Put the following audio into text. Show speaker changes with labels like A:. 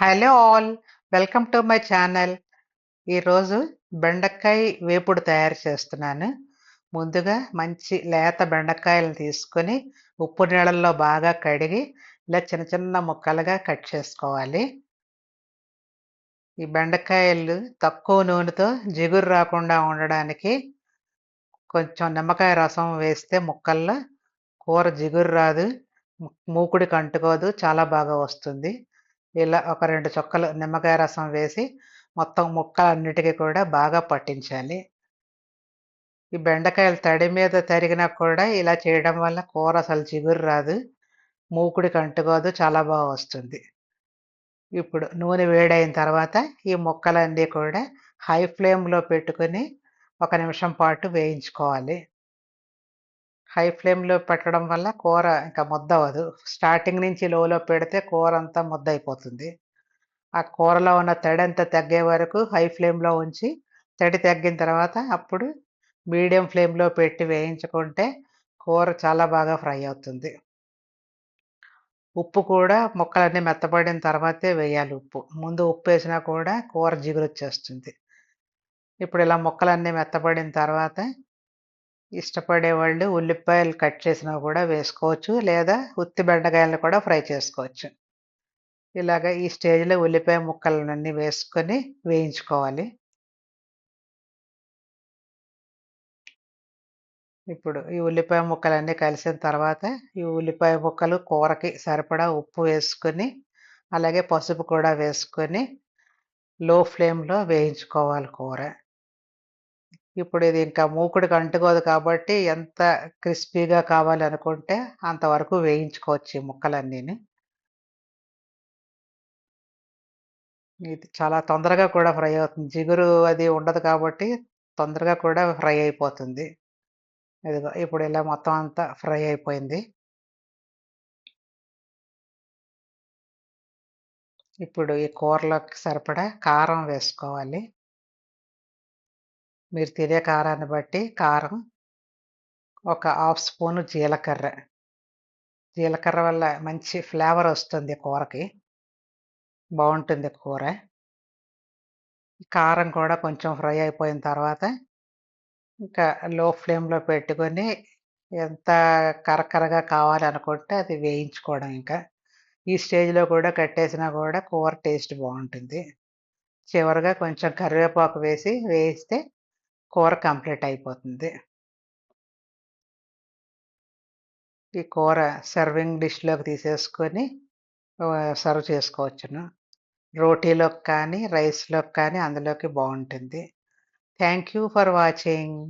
A: Hello all welcome to my channel. ఈరోజు బెండకాయ వేపుడు తయారు చేస్తున్నాను. ముందుగా మంచి లేత బెండకాయలను తీసుకొని ఉప్పు నీళ్ళల్లో బాగా కడిగి ఇలా చిన్న చిన్న ముక్కలుగా కట్ చేసుకోవాలి. ఈ బెండకాయలు తక్కువ నూనెతో జిగురు రాకుండా ఉండడానికి కొంచెం నిమ్మకాయ రసం వేస్తే ముక్కల్లో కూర జిగురు రాదు మూకుడికి అంటుకోదు చాలా బాగా వస్తుంది. ఇలా ఒక రెండు చుక్కలు నిమ్మకాయ రసం వేసి మొత్తం ముక్కలన్నిటికీ కూడా బాగా పట్టించాలి. ఈ బెండకాయలు తడి మీద తరిగినా కూడా ఇలా చేయడం వల్ల కూర అసలు చిగురు రాదు మూకుడికి అంటుకోదు చాలా బాగా వస్తుంది. ఇప్పుడు నూనె వేడైన తర్వాత ఈ ముక్కలన్నీ కూడా హై ఫ్లేమ్లో పెట్టుకుని ఒక నిమిషం పాటు వేయించుకోవాలి. హై ఫ్లేమ్లో పెట్టడం వల్ల కూర ఇంకా ముద్ద అవ్వదు స్టార్టింగ్ నుంచి లోలో పెడితే కూర అంతా ముద్ద అయిపోతుంది ఆ కూరలో ఉన్న తడి అంతా తగ్గే వరకు హై ఫ్లేమ్లో ఉంచి తడి తగ్గిన తర్వాత అప్పుడు మీడియం ఫ్లేమ్లో పెట్టి వేయించుకుంటే కూర చాలా బాగా ఫ్రై అవుతుంది. ఉప్పు కూడా ముక్కలన్నీ మెత్తపడిన తర్వాతే వేయాలి ఉప్పు. ముందు ఉప్పు వేసినా కూడా కూర జిగురు వచ్చేస్తుంది. ఇప్పుడు ఇలా ముక్కలన్నీ మెత్తపడిన తర్వాత ఇష్టపడే వాళ్ళు ఉల్లిపాయలు కట్ చేసినవి కూడా వేసుకోవచ్చు లేదా ఉత్తి బెండకాయలను కూడా ఫ్రై చేసుకోవచ్చు. ఇలాగ ఈ స్టేజ్లో ఉల్లిపాయ ముక్కలన్నీ వేసుకొని వేయించుకోవాలి. ఇప్పుడు ఈ ఉల్లిపాయ ముక్కలన్నీ కలిసిన తర్వాత ఈ ఉల్లిపాయ ముక్కలు కూరకి సరిపడా ఉప్పు వేసుకొని అలాగే పసుపు కూడా వేసుకొని లో ఫ్లేమ్లో వేయించుకోవాలి కూర. ఇప్పుడు ఇది ఇంకా మూకుడికి అంటుకోదు కాబట్టి ఎంత క్రిస్పీగా కావాలనుకుంటే అంతవరకు వేయించుకోవచ్చు ఈ ముక్కలన్నీని. ఇది చాలా తొందరగా కూడా ఫ్రై అవుతుంది. జిగురు అది ఉండదు కాబట్టి తొందరగా కూడా ఫ్రై అయిపోతుంది. ఇదిగో ఇప్పుడు ఇలా మొత్తం అంతా ఫ్రై అయిపోయింది. ఇప్పుడు ఈ కూరలోకి సరిపడా కారం వేసుకోవాలి. మీరు తినే కారాన్ని బట్టి కారం ఒక హాఫ్ స్పూను జీలకర్ర. జీలకర్ర వల్ల మంచి ఫ్లేవర్ వస్తుంది కూరకి. బాగుంటుంది కూర. కారం కూడా కొంచెం ఫ్రై అయిపోయిన తర్వాత ఇంకా లో ఫ్లేమ్లో పెట్టుకొని ఎంత కరకరగా కావాలనుకుంటే అది వేయించుకోవడం ఇంకా. ఈ స్టేజ్లో కూడా కట్టేసినా కూడా కూర టేస్ట్ బాగుంటుంది. చివరిగా కొంచెం కరివేపాకు వేసి వేయిస్తే కూర కంప్లీట్ అయిపోతుంది. ఈ కూర సర్వింగ్ డిష్లోకి తీసేసుకొని సర్వ్ చేసుకోవచ్చును. రోటీలోకి కానీ రైస్లోకి కానీ అందులోకి బాగుంటుంది థ్యాంక్ యూ ఫర్ వాచింగ్.